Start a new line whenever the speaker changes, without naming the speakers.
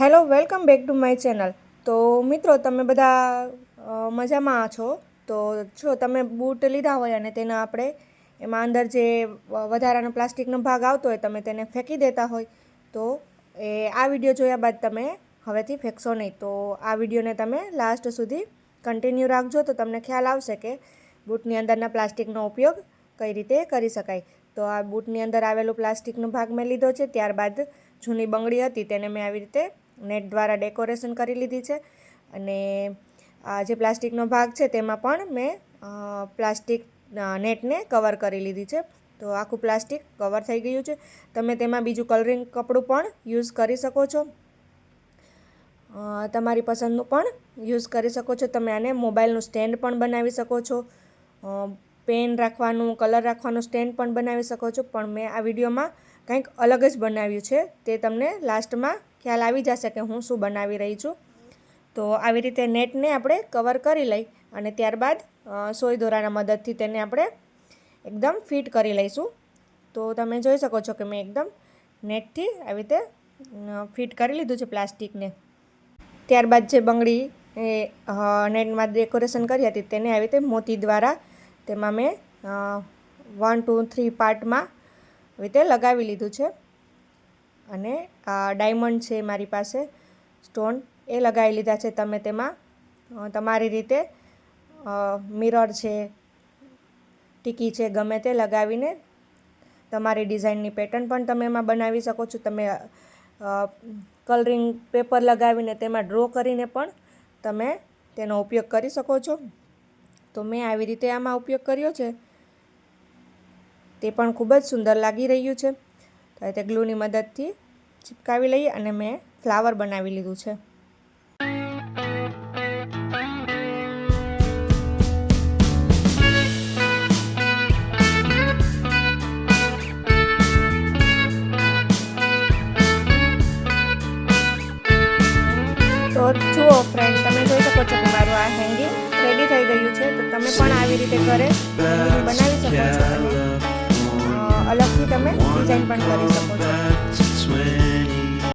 Hello, welcome back to my channel. તો મિત્રો, તમે બધા મજામાં છો? તો જો તમે બૂટ લીધા હોય અને તેના આપણે, એમાં અંદર જે વધારાનો પ્લાસ્ટિકનો ભાગ આવતો હોય, તમે તેને ફેંકી દેતા હોય, તો એ, આ વીડિયો જોયા બાદ તમે હવેથી ફેંકશો નહીં. તો આ વિડીયોને તમે લાસ્ટ સુધી કન્ટિન્યુ રાખજો, તો તમને ખ્યાલ આવશે કે બૂટની અંદરના પ્લાસ્ટિકનો ઉપયોગ કઈ રીતે કરી શકાય. તો આ બૂટની અંદર આવેલું પ્લાસ્ટિકનો ભાગ મેં લીધો છે, ત્યારબાદ જૂની બંગડી હતી, તેને મેં આવી રીતે નેટ દ્વારા ડેકોરેશન કરી લીધી છે. અને આ જે પ્લાસ્ટિકનો ભાગ છે તેમાં પણ મેં પ્લાસ્ટિક નેટને કવર કરી લીધી છે. તો આખું પ્લાસ્ટિક કવર થઈ ગયું છે. તમે તેમાં બીજું કલરિંગ કપડું પણ યુઝ કરી શકો છો. તમારી પસંદનું પણ યુઝ કરી શકો છો. તમે આને મોબાઈલનું સ્ટેન્ડ પણ બનાવી શકો છો. પેન રાખવાનું, કલર રાખવાનું સ્ટેન્ડ પણ બનાવી શકો છો. પણ મેં આ વિડીયોમાં કંઈક અલગ જ બનાવ્યું છે. તે તમને લાસ્ટમાં ખ્યાલ આવી જશે કે હું શું બનાવી રહી છું. તો આવી રીતે નેટને આપણે કવર કરી લઈ અને ત્યારબાદ સોય દોરાના મદદથી તેને આપણે એકદમ ફિટ કરી લઈશું. તો તમે જોઈ શકો છો કે મેં એકદમ નેટથી આવી રીતે ફિટ કરી લીધું છે પ્લાસ્ટિકને. ત્યારબાદ જે બંગડી એ નેટમાં ડેકોરેશન કરી હતી તેને આવી રીતે મોતી દ્વારા તેમાં મેં વન ટુ થ્રી પાર્ટમાં આવી રીતે લગાવી લીધું છે. અને ડાયમંડ છે મારી પાસે, સ્ટોન, એ લગાવી લીધા છે તમે તેમાં. તમારી રીતે મિરર છે, ટીકી છે, ગમે તે લગાવીને તમારી ડિઝાઇનની પેટર્ન પણ તમે એમાં બનાવી શકો છો. તમે કલરિંગ પેપર લગાવીને તેમાં ડ્રો કરીને પણ તમે તેનો ઉપયોગ કરી શકો છો. તો મેં આવી રીતે આમાં ઉપયોગ કર્યો છે. તે પણ ખૂબ જ સુંદર લાગી રહ્યું છે. તો આ રીતે ગ્લુની મદદથી ચિપકાવી લઈએ અને મેં ફ્લાવર બનાવી લીધું છે. તો જુઓ ફ્રેન્ડ તમે જોઈ શકો છો કે મારું આ હેંગિંગ રેડી થઈ ગયું છે. તો તમે પણ આવી રીતે ઘરે બનાવી શકો છો. અલગથી તમે ડિઝાઇન પણ કરી શકો છો.